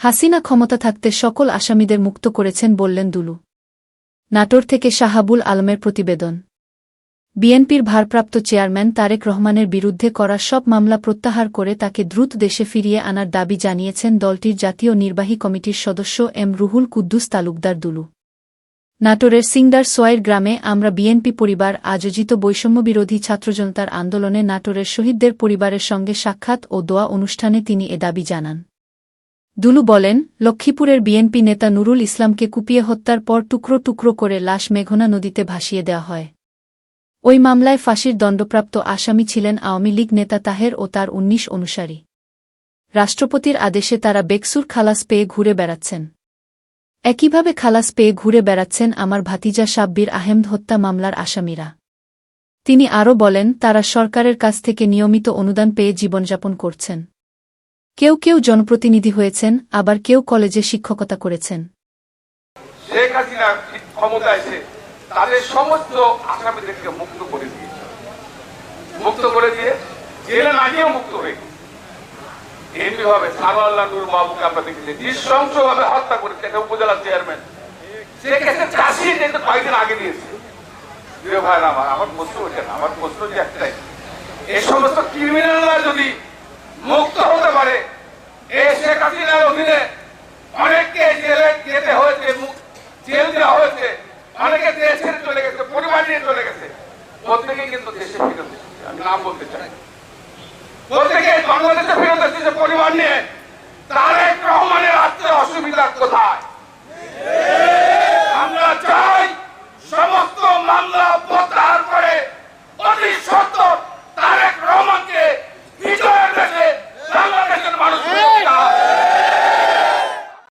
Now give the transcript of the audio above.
হাসিনা ক্ষমতা থাকতে সকল আসামিদের মুক্ত করেছেন বললেন দুলু। নাটোর থেকে শাহাবুল আলমের প্রতিবেদন। বিএনপির ভারপ্রাপ্ত চেয়ারম্যান তারেক রহমানের বিরুদ্ধে করা সব মামলা প্রত্যাহার করে তাকে দ্রুত দেশে ফিরিয়ে আনার দাবি জানিয়েছেন দলটির জাতীয় নির্বাহী কমিটির সদস্য এম রুহুল কুদ্দুস তালুকদার দুলু। নাটোরের সিংদার সোয়াইর গ্রামে আমরা বিএনপি পরিবার আয়োজিত বৈষম্যবিরোধী ছাত্রজনতার আন্দোলনে নাটোরের শহীদদের পরিবারের সঙ্গে সাক্ষাৎ ও দোয়া অনুষ্ঠানে তিনি এ দাবি জানান। দুলু বলেন, লক্ষ্মীপুরের বিএনপি নেতা নুরুল ইসলামকে কুপিয়ে হত্যার পর টুকরো টুকরো করে লাশ মেঘনা নদীতে ভাসিয়ে দেওয়া হয়। ওই মামলায় ফাঁসির দণ্ডপ্রাপ্ত আসামি ছিলেন আওয়ামী লীগ নেতা তাহের ও তার উনিশ অনুসারী। রাষ্ট্রপতির আদেশে তারা বেকসুর খালাস পেয়ে ঘুরে বেড়াচ্ছেন। একইভাবে খালাস পেয়ে ঘুরে বেড়াচ্ছেন আমার ভাতিজা সাব্বির আহেমদ হত্যা মামলার আসামিরা। তিনি আরও বলেন, তারা সরকারের কাছ থেকে নিয়মিত অনুদান পেয়ে জীবনযাপন করছেন। কেউ কেউ জনপ্রতিনিধি হয়েছেন, আবার কেউ কলেজে শিক্ষকতা করেছেন। শেখ হাসিনা ক্ষমতা এসে তাদের সমস্ত আসামিদেরকে মুক্ত করে দিয়েছে। মুক্ত করে দিয়ে জেলে না গিয়েও মুক্ত হয়ে। এমনি ভাবে সানোয়াল্লাহ নূর বাবুকে আমরা দেখেছি নৃশংস ভাবে হত্যা করেছে একটা উপজেলা চেয়ারম্যান। সে কেসে চাষিয়ে যেতে কয়েকদিন আগে দিয়েছে। প্রিয় ভাই আমার আমার প্রশ্ন ওঠে আমার প্রশ্ন যে একটাই। এই সমস্ত ক্রিমিনালরা যদি মুক্ত হতে পারে এই অধীনে অনেককে জেলে যেতে হয়েছে জেল দেওয়া হয়েছে। অনেকে দেশ চলে গেছে, পরিবার নিয়ে চলে গেছে। প্রত্যেকে কিন্তু দেশে আমি নাম বলতে চাই। প্রত্যেকে বাংলাদেশে ফেরত এসেছে, পরিবার নিয়ে। তারেক